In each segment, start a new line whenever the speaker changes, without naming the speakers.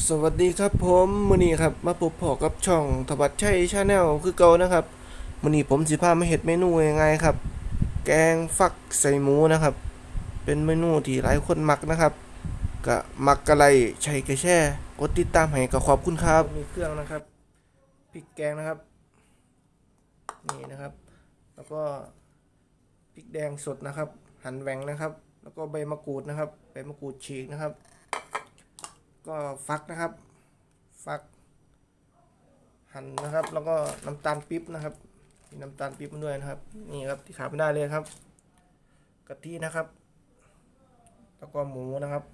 สวัสดีครับผมมือนี้ครับมาพบพอกับช่องทวัดชัยชาแนลคือเก่านะครับมือนี้ผมสิพามาเฮ็ดเมนูง่ายๆครับ แกงฟักใส่หมูนะครับ เป็นเมนูที่หลายคนมักนะครับก็มักกะไรใช้กระแช่กดติดตามให้ก็ขอบคุณครับมีเครื่องนะครับพริกแกงนะครับนี่นะครับ แล้วก็พริกแดงสดนะครับ หั่นแหวงนะครับ แล้วก็ใบมะกรูดนะครับใบมะกรูดฉีกนะครับ ก็ฟักนะครับ ฟัก หั่นนะครับ แล้วก็น้ำตาลปิ๊บนะครับมีน้ำตาลปิ๊บมาด้วยนะครับ นี่ครับที่ขาดไม่ได้เลยครับกะทินะครับ แล้วก็หมูนะครับ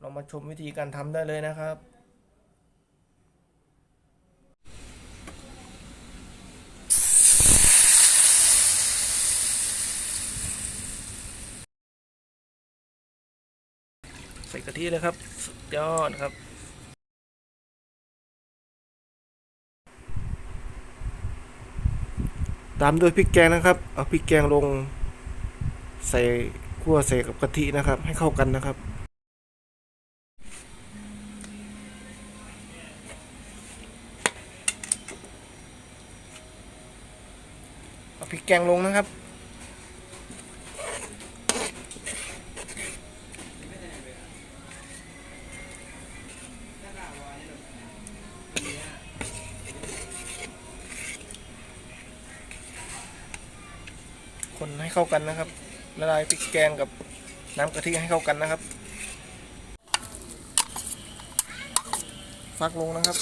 เรามาชมวิธีการทำได้เลยนะครับ ใส่กะทิเลยครับ สุดยอดครับ ตามด้วยพริกแกงนะครับ เอาพริกแกงลง ใส่คั่วใส่กับกะทินะครับ ให้เข้ากันนะครับเอาพริกแกงลงนะครับ คนให้เข้ากันนะครับละลายพริกแกงกับน้ำกะทิให้เข้ากันนะครับ ฟักลงนะครับ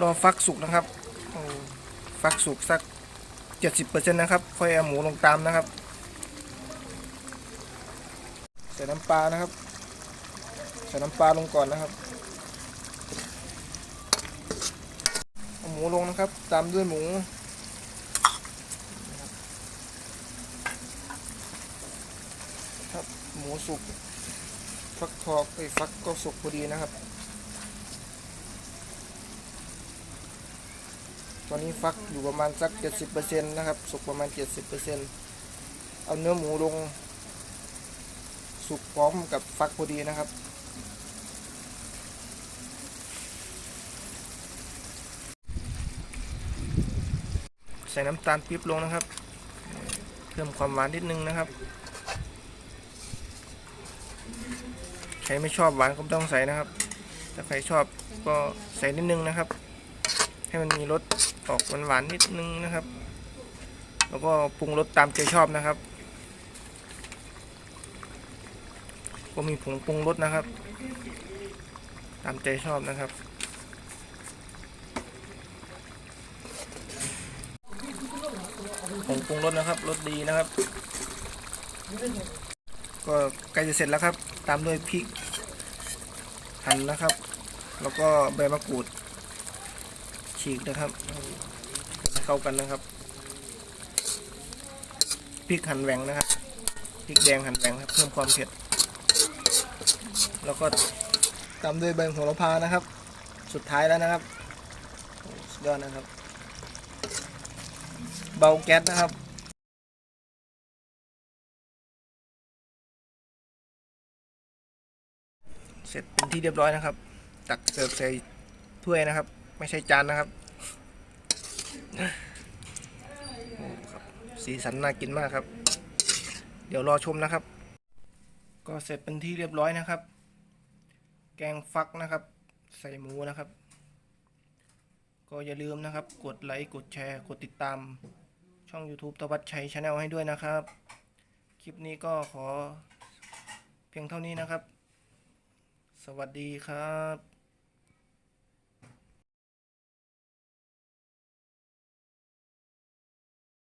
รอฟักสุกนะครับ ฟักสุกสัก 70%นะครับ ค่อยเอาหมูลงตามนะครับ ใส่น้ำปลานะครับ ใส่น้ำปลาลงก่อนนะครับเอาหมูลงนะครับ ตามด้วยหมูครับหมูสุกฟักทองไอ้ฟักก็สุกพอดีนะครับ ตอนนี้ฟักอยู่ประมาณสัก 70%นะครับ สุกประมาณ 70%เอาเนื้อหมูลง สุกพร้อมกับฟักพอดีนะครับ ใส่น้ำตาลปี๊บลงนะครับ เพิ่มความหวานนิดนึงนะครับ ใครไม่ชอบหวานก็ไม่ต้องใส่นะครับ ถ้าใครชอบก็ใส่นิดนึงนะครับ ให้มันมีรสออกหวานๆนิดนึงนะครับ แล้วก็ปรุงรสตามใจชอบนะครับ ก็มีผงปรุงรสนะครับ ตามใจชอบนะครับ ผงปรุงรสนะครับรสดีนะครับ ก็ใกล้จะเสร็จแล้วครับ ตามด้วยพริกหั่นนะครับ แล้วก็ใบมะกรูด ฉีกนะครับเข้ากันนะครับพริกหั่นแหวงนะครับพริกแดงหั่นแหวงครับเพิ่มความเผ็ด แล้วก็ตามด้วยใบโหระพานะครับ สุดท้ายแล้วนะครับสุดยอดนะครับ เบาแก๊สนะครับเสร็จเป็นที่เรียบร้อยนะครับ ตักเสิร์ฟใส่ถ้วยนะครับ ไม่ใช่จานนะครับครับ สีสันน่ากินมากครับ เดี๋ยวรอชมนะครับ ก็เสร็จเป็นที่เรียบร้อยนะครับ แกงฟักนะครับ ใส่หมูนะครับ ก็อย่าลืมนะครับ กดไลค์กดแชร์ กดติดตาม ช่อง YouTube ตวัดชัยชาแนลให้ด้วยนะครับ คลิปนี้ก็ขอเพียงเท่านี้นะครับ สวัสดีครับ